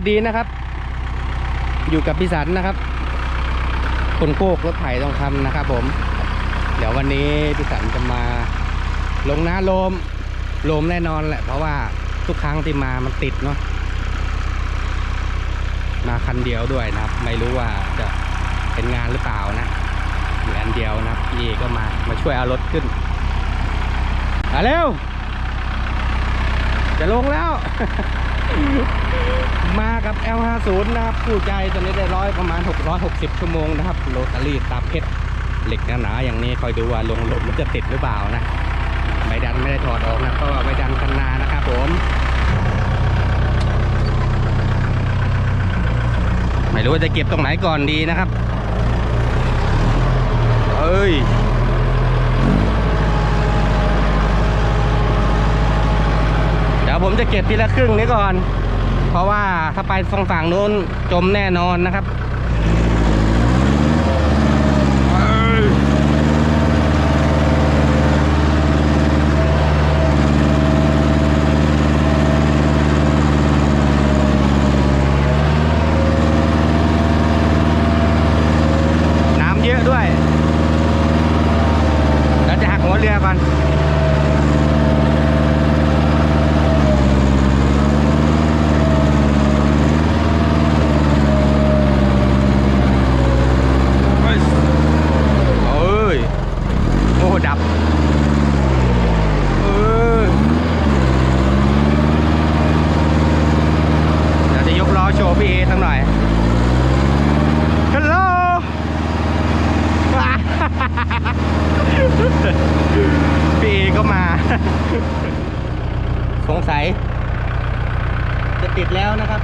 สดีนะครับ อยู่กับพี่สันนะครับ คนโคกรถไถทองคำนะครับ ผม เดี๋ยววันนี้พี่สันจะมาลงน้าโลมโลมแน่นอนแหละ เพราะว่าทุกครั้งที่มามันติดเนาะมาคันเดียวด้วยนะครับ ไม่รู้ว่าจะเป็นงานหรือเปล่านะมีอันเดียวนะครับพี่เอก็มามาช่วยเอารถขึ้นมาเร็วจะลงแล้ว มากับ L50 นะครับคู่ใจตอนนี้ได้ร้อยประมาณ 660 ชั่วโมงนะครับโรตารี่ตาเพชรเหล็กหนาๆอย่างนี้คอยดูว่าลงหลมมันจะติดหรือเปล่านะไม่ดันไม่ได้ถอดออกนะเพราะว่าไม่ดันคันนานะครับผม ไม่รู้ว่าจะเก็บตรงไหนก่อนดีนะครับ เอ้ย เดี๋ยว ผมจะเก็บทีละครึ่งนี้ก่อน เพราะว่าถ้าไปฝั่งฝั่งนู้นจมแน่นอนนะครับเอ้ยน้ำเยอะด้วย เราจะหักหัวเรือก่อน เฮ้ยเอ้ย โอ้ ดับ เออเดี๋ยวจะยกล้อโช ว์พี่เอสักหน่อยฮัลโหลพี่เอก็มา สงสัย จะติดแล้วนะครับ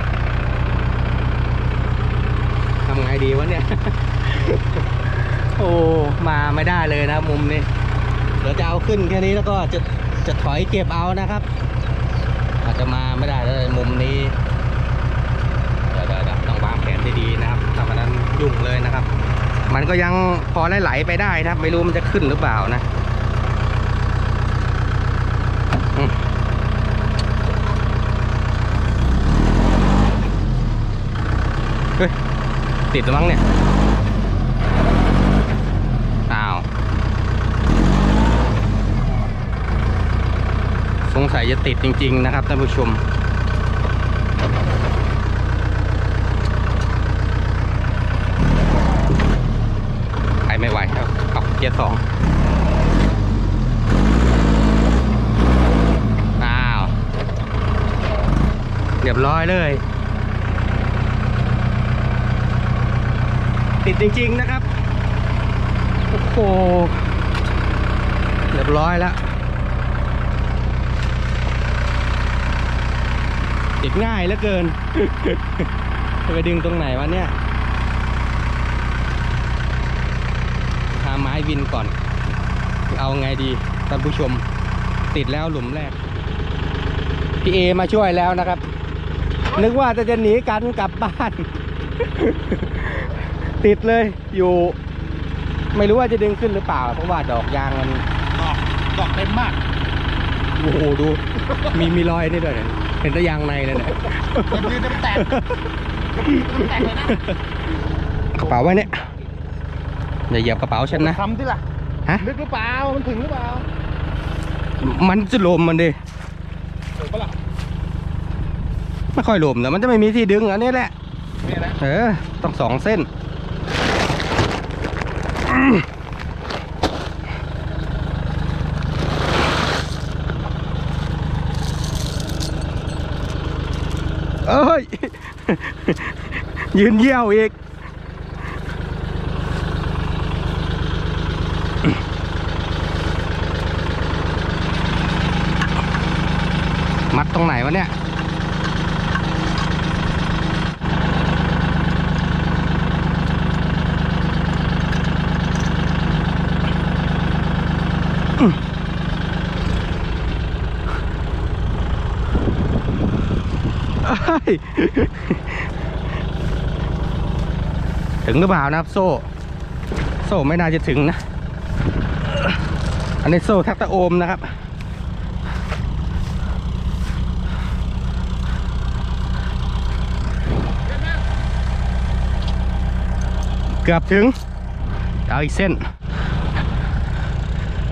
ทำไงดีวะเนี่ย โอ้ มาไม่ได้เลยนะมุมนี้ เดี๋ยวจะเอาขึ้นแค่นี้แล้วก็จะจะถอยเก็บเอานะครับ อาจจะมาไม่ได้เลยมุมนี้ ดีๆนะครับถ้าวันนั้นยุ่งเลยนะครับ มันก็ยังพอไหลไปได้นะครับ ไม่รู้มันจะขึ้นหรือเปล่านะเฮ้ยติดมั้งเนี่ยอ้าวสงสัยจะติดจริง ๆ นะครับท่านผู้ชม ไปไม่ไหวครับขับเกียร์สองอ้าว เรียบร้อยเลย ติดจริง ๆ นะครับ โอ้โห เรียบร้อยแล้ว ติดง่ายเหลือเกิน จะไปดึงตรงไหนวะเนี่ยหา ไม้วินก่อน เอาไงดีท่านผู้ชมติดแล้วหลุมแรก พี่เอมาช่วยแล้วนะครับ นึกว่าจะจะหนีกันกลับบ้าน ติดเลยอยู่ ไม่รู้ว่าจะดึงขึ้นหรือเปล่า เพราะว่าดอกยางมันดอกดอกเต็มมากโอ้โหดู มีมีรอยนี่ด้วยเนี่ยเห็นแตะยางในเลยเนี่ยมันยืนจะแตกแตกเลยนะกระเป๋าไว้เนี่ย อย่าเหยียบกระเป๋าฉันนะ ทำที่ล่ะฮะ ลึกหรือเปล่า มันถึงหรือเปล่ามันจะลมมันดิถึงปะล่ะไม่ค่อยลมแต่มันจะไม่มีที่ดึงอันนี้แหละ เนี่ยนะ เออ ต้องสองเส้น เอ้ย ยืนเยี่ยวอีก ตรงไหนวะเนี่ยเอ้ยถึงหรือเปล่านะครับโซ่ โซ่ไม่น่าจะถึงนะ อันนี้โซ่แท็กตะโอมนะครับ เกือบถึง เอาอีกเส้น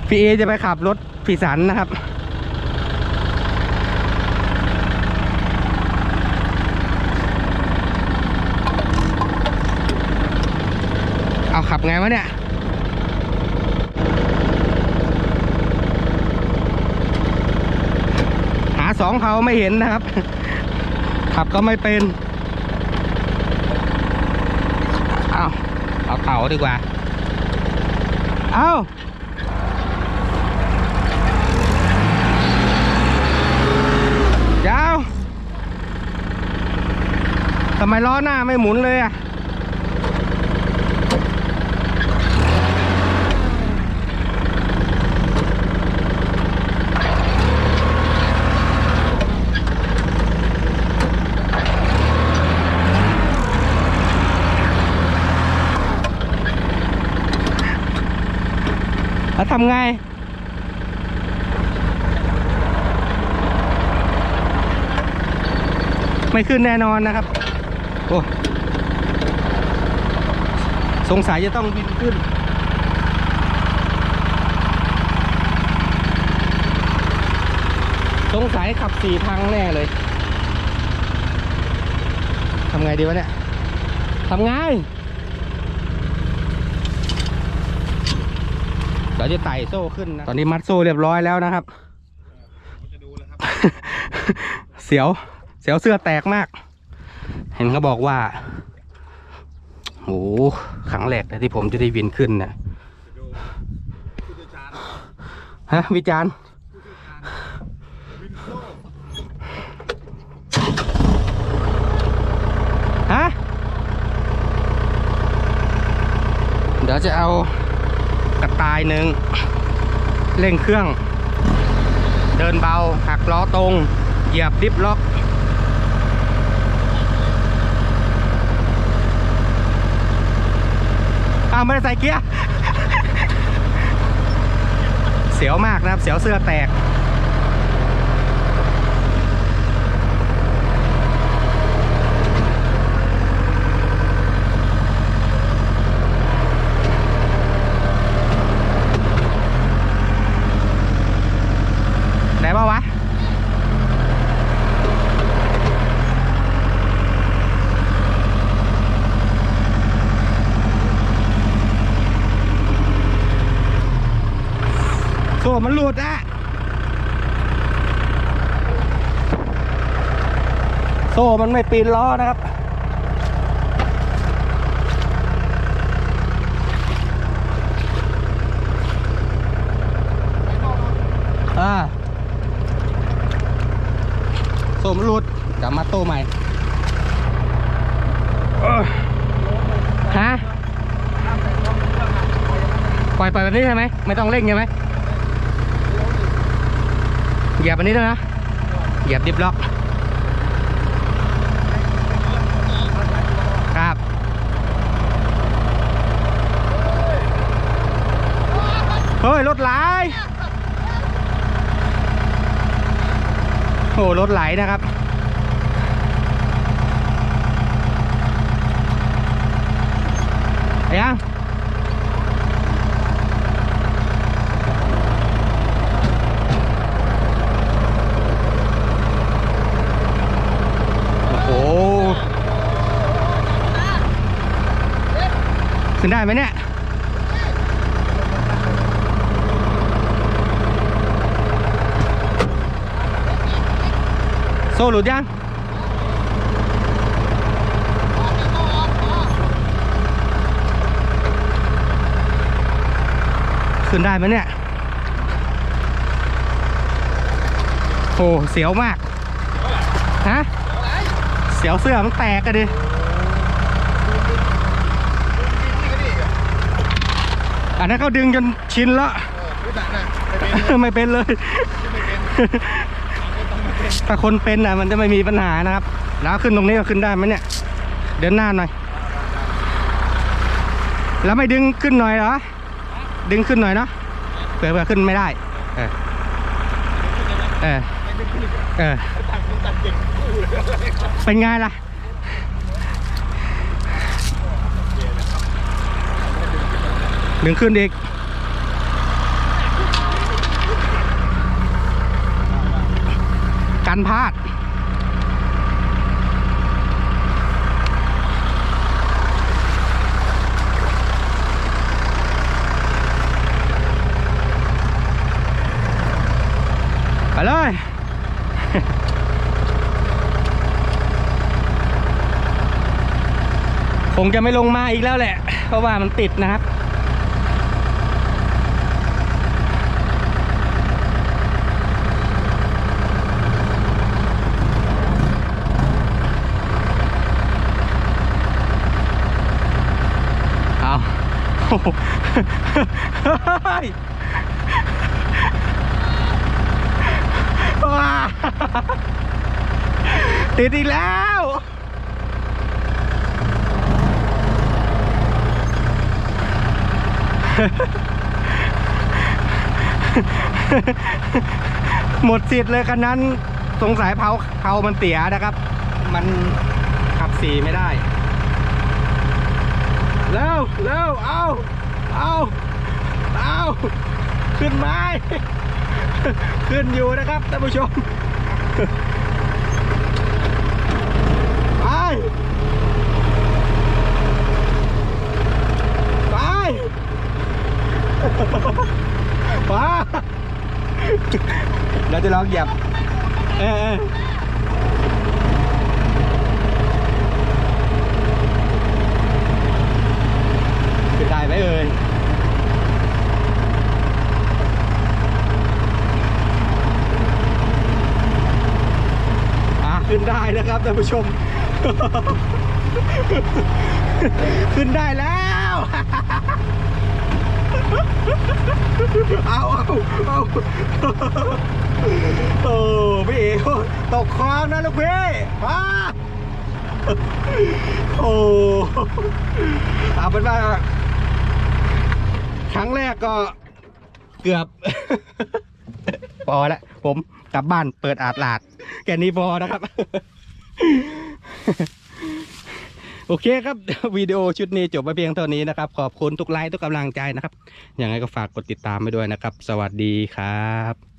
พี่เอจะไปขับรถพี่สันนะครับ เอาขับไงวะเนี่ยหาสองเขาไม่เห็นนะครับ ขับก็ไม่เป็น เอา เอาเขาดีกว่า เอายาวทำไมล้อหน้าไม่หมุนเลยอะ ทำไง ไม่ขึ้นแน่นอนนะครับ โอ้สงสัยจะต้องบินขึ้น สงสัยขับสี่ทางแน่เลยทำไงดีวะเนี่ยทำไง เราจะไต่โซ่ขึ้นนะ ตอนนี้มัดโซ่เรียบร้อยแล้วนะครับ เสียว เสียวเสื้อแตกมาก เห็นเขาบอกว่าโอ้โหครั้งแรกเลยที่ผมจะได้วินขึ้นนะฮะวิจารณ์ฮะ เดี๋ยวจะเอา กระตายหนึ่งเร่งเครื่อง เดินเบาหักล้อตรง เหยียบดิฟล็อก อ้าวไม่ได้ใส่เกียร์ เสียวมากนะครับ เสียวเสื้อแตก ไหนบ้าวะ โซ่ มันหลุดอะโซ่มันไม่ปีนล้อนะครับ อ่า โซ่มันหลุดกลับมาโต้ใหม่ฮะ ปล่อยปล่อยแบบนี้ใช่ไหม ไม่ต้องเร่งใช่ไหม เหยียบอันนี้ด้วยนะเหยียบดิฟล็อกครับเฮ้ยรถไหลโอ้รถไหลนะครับไปยัง โอ้โห ขึ้นได้ไหมเนี่ยโซ่หลุดยังขึ้นได้ไหมเนี่ยโอ้เสียวมากฮะเสียวเสื้อมันแตกกันดิ อันนั้นเขาดึงจนชินแล้วไม่เป็นเลยถ้าคนเป็นอะมันจะไม่มีปัญหานะครับ แล้วขึ้นตรงนี้ก็ขึ้นได้ไหมเนี่ย เดินหน้าหน่อย แล้วไม่ดึงขึ้นหน่อยเหรอ ดึงขึ้นหน่อยเนาะเผื่อเผื่อขึ้นไม่ได้ เออ เออ เออเป็นไงล่ะ ดึงขึ้นอีกกันพลาดไปเลยคงจะไม่ลงมาอีกแล้วแหละ เพราะว่ามันติดนะครับ เอาโอ้โหเฮ้ยว้า ติดอีกแล้วหมดสิทธิ์เลยคันนั้น สงสัยเผาเผามันเสียนะครับ มันขับสีไม่ได้ เร็วเร็วเอาเอาเอาขึ้นไม้ขึ้นอยู่นะครับท่านผู้ชมไปไปไปเราจะลองเหยียบเออเออขึ้นได้ไหมเอ่ย อะ ขึ้นได้นะครับท่านผู้ชม ขึ้นได้แล้ว เอาเอาเอาโอ้พี่เอ๋ตกคลองนะลูกพี่มาโอ้เอาเป็นว่าครั้งแรกก็เกือบ พอแล้วผม กลับบ้านเปิดอาดลาด แค่นี้พอนะครับ โอเคครับวิดีโอชุดนี้จบไปเพียงเท่านี้นะครับ ขอบคุณทุกไลค์ทุกกำลังใจนะครับ ยังไงก็ฝากกดติดตามไปด้วยนะครับ สวัสดีครับ